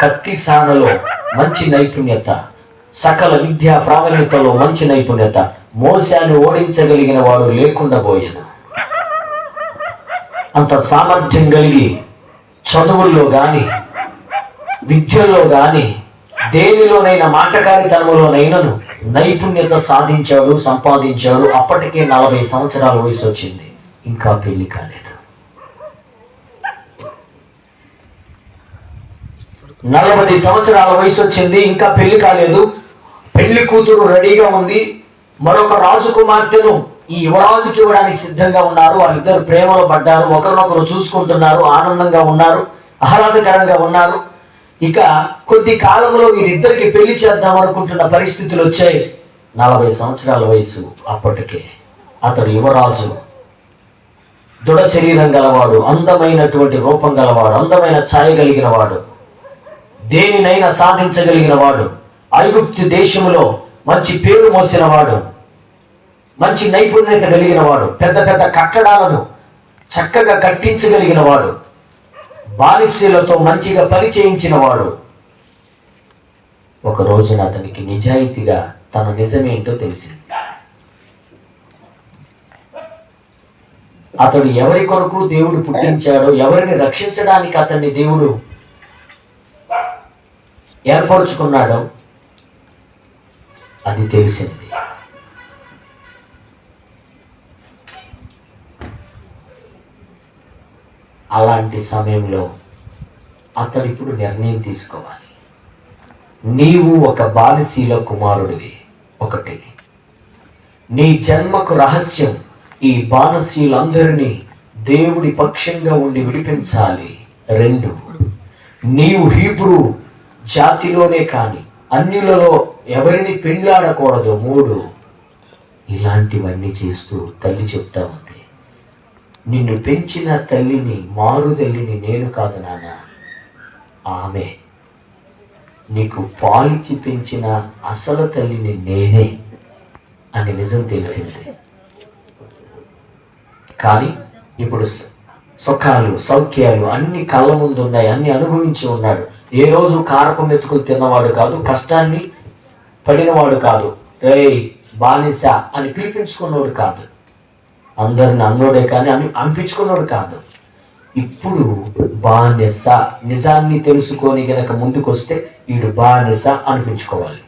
కత్తి సానలో మంచి నైపుణ్యత సకల విద్యా ప్రావీణ్యతలో మంచి నైపుణ్యత మోసాన్ని ఓడించగలిగిన వాడు లేకుండా పోయాను? అంత సామర్థ్యం కలిగి చదువుల్లో గాని విద్యల్లో గాని దేనిలోనైనా మాటకారితనములోనైనాను నైపుణ్యత సాధించాడు సంపాదించాడు అప్పటికే నలభై సంవత్సరాల వయసు వచ్చింది. ఇంకా పెళ్ళి కాలేదు. నలభై సంవత్సరాల వయసు వచ్చింది ఇంకా పెళ్ళి కాలేదు. పెళ్ళి కూతురు రెడీగా ఉంది. మరొక రాజు కుమార్తెను ఈ యువరాజుకి ఇవ్వడానికి సిద్ధంగా ఉన్నారు. వాళ్ళిద్దరు ప్రేమలో పడ్డారు. ఒకరినొకరు చూసుకుంటున్నారు ఆనందంగా ఉన్నారు ఆహ్లాదకరంగా ఉన్నారు. ఇక కొద్ది కాలంలో వీరిద్దరికి పెళ్ళి చేద్దాం అనుకుంటున్న పరిస్థితులు వచ్చాయి. నలభై సంవత్సరాల వయసు అప్పటికే. అతడు యువరాజు. దృఢ శరీరం గలవాడు అందమైనటువంటి రూపం గలవాడు అందమైన ఛాయ కలిగిన వాడు. దేనినైనా సాధించగలిగిన వాడు. ఐగుప్తి దేశంలో మంచి పేరు మోసిన వాడు. మంచి నైపుణ్యత కలిగిన వాడు. పెద్ద పెద్ద కట్టడాలను చక్కగా కట్టించగలిగిన వాడు. బానిసలతో మంచిగా పని చేయించిన వాడు. ఒక రోజున అతనికి నిజాయితీగా తన నిజమేంటో తెలిసింది. అతడు ఎవరి కొరకు దేవుడు పుట్టించాడో ఎవరిని రక్షించడానికి అతన్ని దేవుడు ఏర్పరుచుకున్నాడో అది తెలిసింది. అలాంటి సమయంలో అతడు ఇప్పుడు నిర్ణయం తీసుకోవాలి. నీవు ఒక బానిసీల కుమారుడివి ఒకటి. నీ జన్మకు రహస్యం ఈ బానిసీలందరినీ దేవుడి పక్షంగా ఉండి విడిపించాలి. రెండు నీవు హీబ్రూ జాతిలోనే కానీ అన్యులలో ఎవరిని పెళ్ళాడకూడదు మూడు ఇలాంటివన్నీ చేస్తూ తల్లి చెప్తా ఉంది. నిన్ను పెంచిన తల్లిని మారు తల్లిని నేను కాదు నాన్న. ఆమె నీకు పాలిచ్చి పెంచిన అసలు తల్లిని నేనే అని నిజం తెలిసింది. కానీ ఇప్పుడు సుఖాలు సౌఖ్యాలు అన్ని కళ్ళ ముందు ఉన్నాయి అన్ని అనుభవించి ఉన్నాడు. ఏ రోజు కారపం ఎత్తుకుని తిన్నవాడు కాదు కష్టాన్ని పడినవాడు కాదు. రేయ్ బానిస అని పిలిపించుకున్నవాడు కాదు. అందరిని అన్నోడే కానీ అని అనిపించుకున్నాడు కాదు. ఇప్పుడు బానిస నిజాన్ని తెలుసుకొని గనక ముందుకొస్తే వీడు బానిస అనిపించుకోవాలి.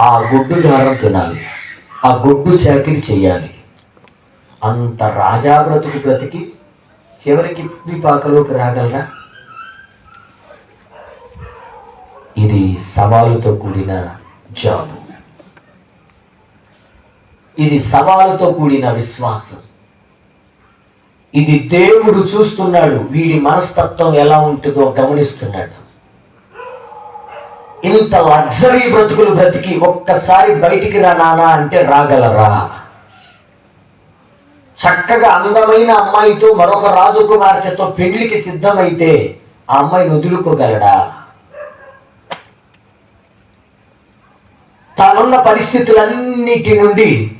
ఆ గుడ్డు దారం తినాలి. ఆ గుడ్డు సేకరి చేయాలి. అంత రాజా బ్రతుకు బ్రతికి చివరికి పాకలోకి రాగలరా? ఇది సవాలుతో కూడిన జాబు. ఇది సవాలుతో కూడిన విశ్వాసం. ఇది దేవుడు చూస్తున్నాడు వీడి మనస్తత్వం ఎలా ఉంటుందో గమనిస్తున్నాడు. ఇంత లగ్జరీ బ్రతుకులు బ్రతికి ఒక్కసారి బయటికి రా నానా అంటే రాగలరా? చక్కగా అందమైన అమ్మాయితో మరొక రాజకుమార్తెతో పెళ్ళికి సిద్ధమైతే ఆ అమ్మాయిని వదులుకోగలడా? తానున్న పరిస్థితులన్నిటి నుండి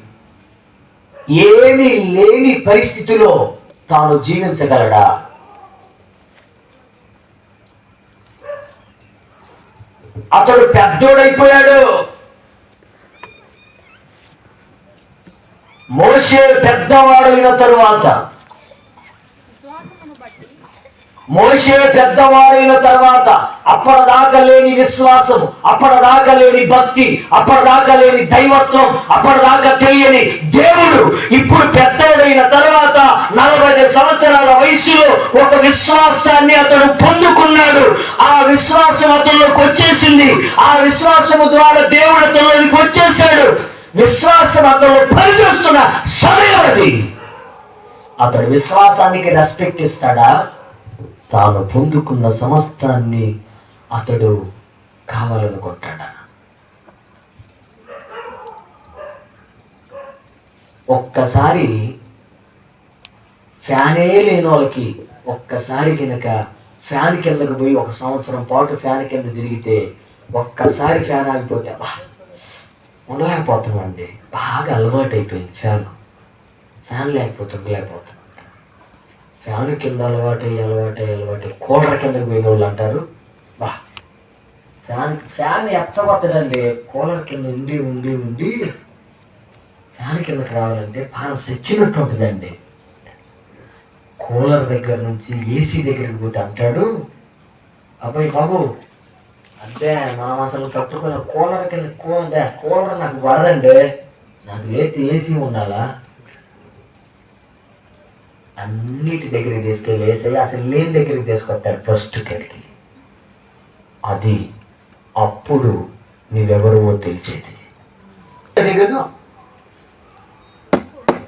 ఏమీ లేని పరిస్థితిలో తాను జీవించగలడా? అతడు పెద్దోడైపోయాడు. మోసే పెద్దవాడైన తరువాత. మోసే పెద్దవాడైన తర్వాత. అప్పటిదాకా లేని విశ్వాసం అప్పటిదాకా లేని భక్తి అప్పటిదాకా లేని దైవత్వం అప్పటిదాకా తెలియని దేవుడు ఇప్పుడు పెద్దోడైన తర్వాత నలభై ఐదు సంవత్సరాల వయసులో ఒక విశ్వాసాన్ని అతడు పొందుకున్నాడు. ఆ విశ్వాసం అతనిలోకి వచ్చేసింది. ఆ విశ్వాసము ద్వారా దేవుడు అతనిలోకి వచ్చేసాడు విశ్వాసం అతను పనిచేస్తున్న సమయం అది. అతడు విశ్వాసానికి రెస్పెక్ట్ ఇస్తాడా? తాను పొందుకున్న సమస్తాన్ని అతడు కావాలనుకుంటాడా ఒక్కసారి ఫ్యానే లేని వాళ్ళకి ఒక్కసారి కనుక ఫ్యాన్ కిందకు పోయి ఒక సంవత్సరం పాటు ఫ్యాన్ కింద తిరిగితే ఒక్కసారి ఫ్యాన్ ఆగిపోతే అబ్బా ఉండలేకపోతున్నాం అండి బాగా అలవాటు అయిపోయింది ఫ్యాన్. ఫ్యాన్ లేకపోతే ఉండలేకపోతున్నాం. ఫ్యాన్ కింద అలవాటు అలవాటు అలవాటు కోడర కిందకు కిందకి పోయిన వాళ్ళు అంటారు. బా. ఫ్యాన్ ఫ్యాన్ ఎచ్చబోతాడండి కూలర్ కింద ఉండి ఉండి ఉండి ఫ్యాన్ కిందకి రావాలంటే పానం సచ్చినట్టు ఉంటుందండి. కూలర్ దగ్గర నుంచి ఏసీ దగ్గరికి పోతే అంటాడు అబ్బాయి బాబు అంటే మనం అసలు తట్టుకున్న కూలర్ కింద కూలంటే కూలర్ నాకు పడదండి. నాకు లేతే ఏసీ ఉండాలా? అన్నిటి దగ్గరికి తీసుకెళ్ళి వేసాయి అసలు లేని దగ్గరికి తీసుకొస్తాడు ఫస్ట్ కడికి అది అప్పుడు నువ్వెవరో తెలిసేది. అదే కదా?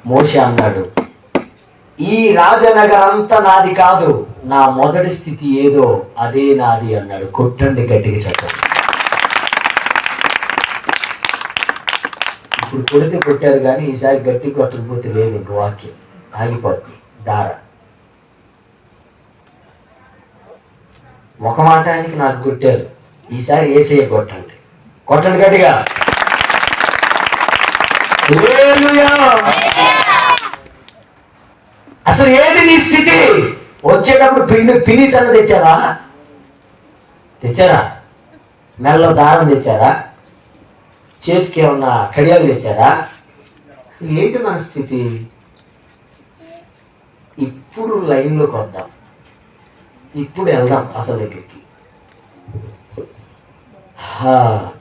మోష అన్నాడు ఈ రాజనగరం అంతా నాది కాదు నా మొదటి స్థితి ఏదో అదే నాది అన్నాడు. కొట్టండి గట్టిగా చెప్పండి. ఇప్పుడు కొడితే కొట్టారు కానీ ఈసారి గట్టి కొట్టకపోతే లేదు ఇంక వాక్యం. ఆగిపోతుంది దారా. ఒక మాటానికి నాకు కొట్టారు ఈసారి ఏసీఏ కొట్టండి. కొట్టండి గట్టిగా. అసలు ఏది నీ స్థితి? వచ్చేటప్పుడు పిండి పినిస్ అన్న తెచ్చారా తెచ్చారా? మెల్లో దారం తెచ్చారా? చేతికి ఏమన్నా కడియాలు తెచ్చారా? అసలు ఏంటి మన స్థితి? ఇప్పుడు లైన్లోకి వద్దాం. ఇప్పుడు వెళ్దాం అసలు దగ్గరికి.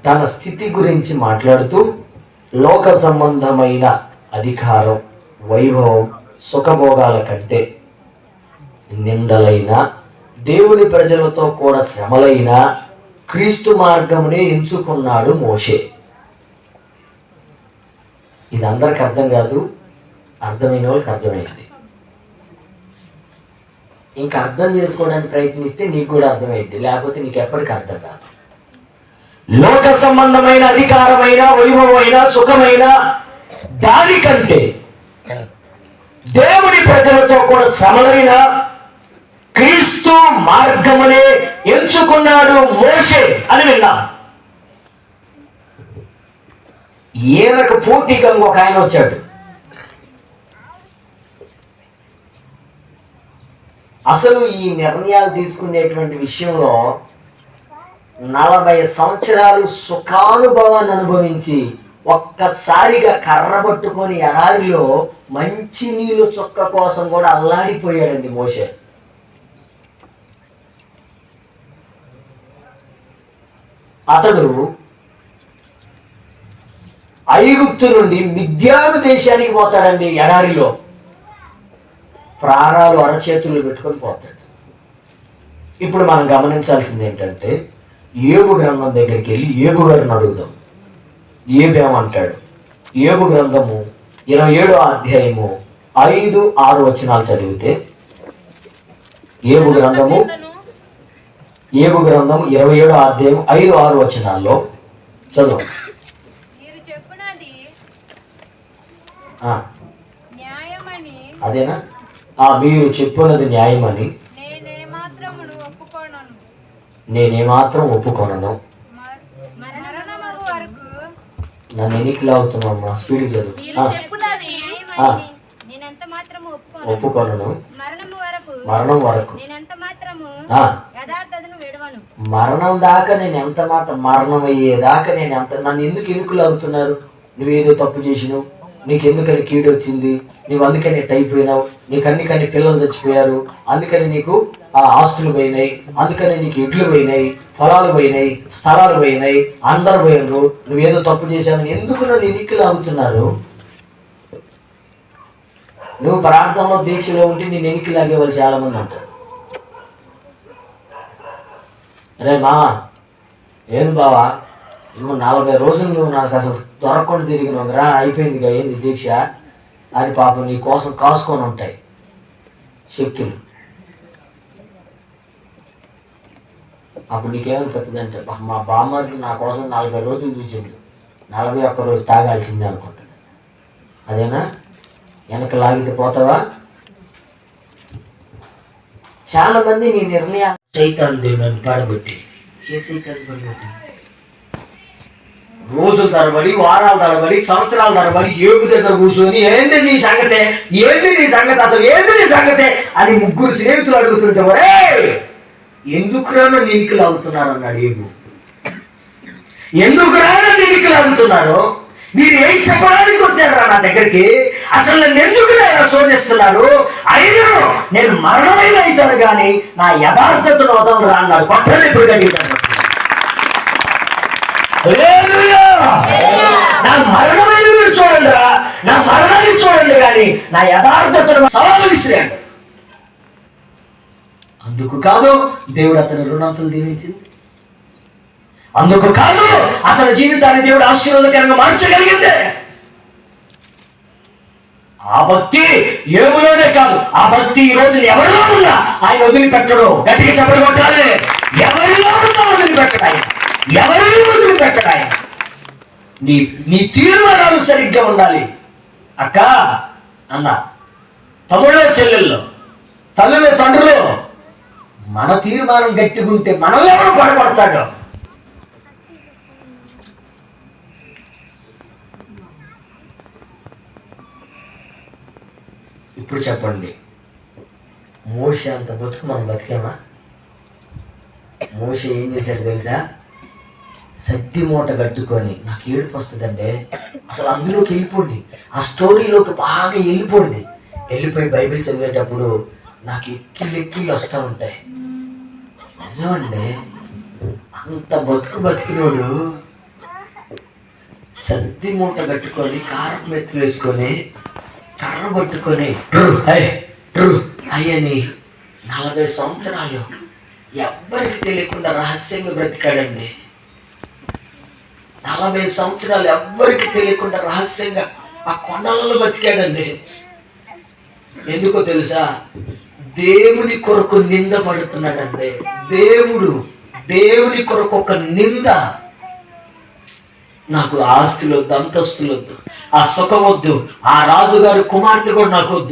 తన స్థితి గురించి మాట్లాడుతూ లోక సంబంధమైన అధికారం వైభవం సుఖభోగాల కంటే నిందలైన దేవుని ప్రజలతో కూడా శ్రమలైన క్రీస్తు మార్గమునే ఎంచుకున్నాడు మోషే. ఇది అందరికి అర్థం కాదు అర్థమైన వాళ్ళకి అర్థమైంది. ఇంకా అర్థం చేసుకోవడానికి ప్రయత్నిస్తే నీకు కూడా అర్థమైంది లేకపోతే నీకు ఎప్పటికీ అర్థం కాదు. లోక సంబంధమైన అధికారమైన వైభవమైన సుఖమైన దానికంటే దేవుడి ప్రజలతో కూడా సమలైన క్రీస్తు మార్గమునే ఎంచుకున్నాడు మోషే అని విన్నా. ఈయనకు పూర్తిగా ఒక ఆయన వచ్చాడు. అసలు ఈ నిర్ణయాలు తీసుకునేటువంటి విషయంలో నలభై సంవత్సరాలు సుఖానుభవాన్ని అనుభవించి ఒక్కసారిగా కర్ర పట్టుకొని ఎడారిలో మంచి నీళ్ళు చుక్క కోసం కూడా అల్లాడిపోయాడండి మోషే. అతడు ఐగుప్తు నుండి మిథ్యాను దేశానికి పోతాడండి ఎడారిలో. ప్రాణాలు అరచేతులు పెట్టుకొని పోతాడు. ఇప్పుడు మనం గమనించాల్సింది ఏంటంటే ఏబు గ్రంథం దగ్గరికి వెళ్ళి ఏబు గారిని అడుగుదాం. ఏబు ఏమంటాడు? ఏబు గ్రంథము ఇరవై ఏడో అధ్యాయము ఐదు ఆరు వచనాలు చదివితే ఏబు గ్రంథము ఏబు గ్రంథము ఇరవై ఏడో అధ్యాయం ఐదు ఆరు వచనాల్లో చదువు అదేనా? ఆ, మీరు చెప్పున్నది న్యాయమని నేనేమాత్రం ఒప్పుకొనను. నన్ను ఎన్నికలు అవుతున్నామ్మా స్పీడ్ చదువు. ఒప్పుకొనను. మరణం వరకు. మరణం దాకా నేను ఎంత మాత్రం మరణం అయ్యేదాకా నేను ఎంత నన్ను ఎందుకు ఎన్నికలు అవుతున్నారు? నువ్వేదో తప్పు చేసినావు. నీకు ఎందుకని కీడు వచ్చింది? నువ్వు అందుకని టైపోయినావు నీకు అన్నికని పిల్లలు చచ్చిపోయారు. అందుకని నీకు ఆ ఆస్తులు పోయినాయి. అందుకని నీకు ఇడ్లు పోయినాయి పొలాలు పోయినాయి స్థలాలు పోయినాయి. అందరు పోయినరు నువ్వేదో తప్పు చేశావు ఎందుకు నన్ను ఎన్నికలు లాగుతున్నారు? నువ్వు ప్రార్థనలో దీక్షలో ఉంటే నేను ఎన్నికలు లాగే వాళ్ళు చాలా మంది అంటారు రే మా ఏం బావా? నువ్వు నలభై రోజులు నువ్వు నాకు అసలు దొరకకుండా తిరిగినావు రా అయిపోయింది ఏంది దీక్ష? అని పాపం నీ కోసం కాసుకొని ఉంటాయి శక్తులు. అప్పుడు నీకేమనిపిస్తుంది అంటే మా బామ్మకి నా కోసం నలభై రోజులు చూసింది నలభై ఒక్క రోజు తాగాల్సిందే అనుకుంటుంది అదేనా? వెనక లాగితే పోతావా? చాలా మంది నీ నిర్ణయాలు సైతాన్ దేవుని పాడగొట్టి ఏ సైతాన్ని పడగొట్టి రోజుల తరబడి వారాల తరబడి సంవత్సరాల తరబడి ఏడు దగ్గర కూర్చొని ఏంటి నీ సంగతే? ఏంటి నీ సంగతి? అసలు ఏంటి నీ సంగతే? అని ముగ్గురు స్నేహితులు అడుగుతుంటే ఒరే ఎందుకురా నిలికలు అవుతున్నారు అన్నాడు ఏబు. ఎందుకురా నిలికలు అవుతున్నారు? మీరు ఏం చెప్పడానికి వచ్చారా నా దగ్గరికి? అసలు నన్ను ఎందుకు శోధిస్తున్నారు? అయినా నేను మరణమైన అవుతాను కానీ నా యథార్థతను వదలను రా అన్నాడు. కొట్టని ఇప్పుడు కలిగితాను హల్లెలూయా! నా మరణమైన మీరు చూడండి రా నా మరణాన్ని చూడండి కానీ నా యథార్థతను సవాలు విసిరాడు అందుకు కాదు దేవుడు అతని రుణాంతులు దీవించింది. అందుకు కాదు అతని జీవితాన్ని దేవుడు ఆశీర్వాదకరంగా మార్చగలిగిందే. ఆ భక్తి ఏములోనే కాదు ఆ భక్తి ఈ రోజు ఎవరిలో ఉన్నా ఆయన వదిలిపెట్టడు గట్టిగా చెప్పడు కొట్టాలి ఎవరిలో ఉన్నా వదిలిపెట్టడు ఆయన. ఎవరిని వదిలిపెట్టడు ఆయన. నీ నీ తీర్మానాలు సరిగ్గా ఉండాలి. అక్క అన్న తమ్ముళ్ళు చెల్లెళ్ళు తల్లులు తండ్రులు మన తీర్మానం గట్టిగుంటే మనలో ఎవరు పడగొడతాడు ఇప్పుడు చెప్పండి మోష అంత బతుకు మనం బతికామా? మోష ఏం చేశాడు తెలుసా? సద్ది మూట కట్టుకొని నాకు ఏడుపు వస్తుందంటే అసలు అందులోకి వెళ్ళిపోండి. ఆ స్టోరీలోకి బాగా వెళ్ళిపోండి. వెళ్ళిపోయి బైబిల్ చదివేటప్పుడు నాకు ఎక్కిళ్ళు ఎక్కిళ్ళు వస్తూ ఉంటాయి. నిజమండి? అంత బతుకు బతికినోడు సద్ది మూట కట్టుకొని కారం మెత్తులు వేసుకొని కర్ర పట్టుకొని హై అయ్యని నలభై సంవత్సరాలు ఎవ్వరికి తెలియకుండా రహస్యంగా బ్రతికాడండి. నలభై సంవత్సరాలు ఎవ్వరికి తెలియకుండా రహస్యంగా ఆ కొండలలో బతికాడండి. ఎందుకో తెలుసా? దేవుని కొరకు నింద పడుతున్నాడండి. దేవుడు దేవుని కొరకు ఒక నింద. నాకు ఆస్తులు వద్దు అంతస్తులు వద్దు ఆ సుఖం వద్దు. ఆ రాజుగారి కుమార్తె కూడా నాకు వద్దు.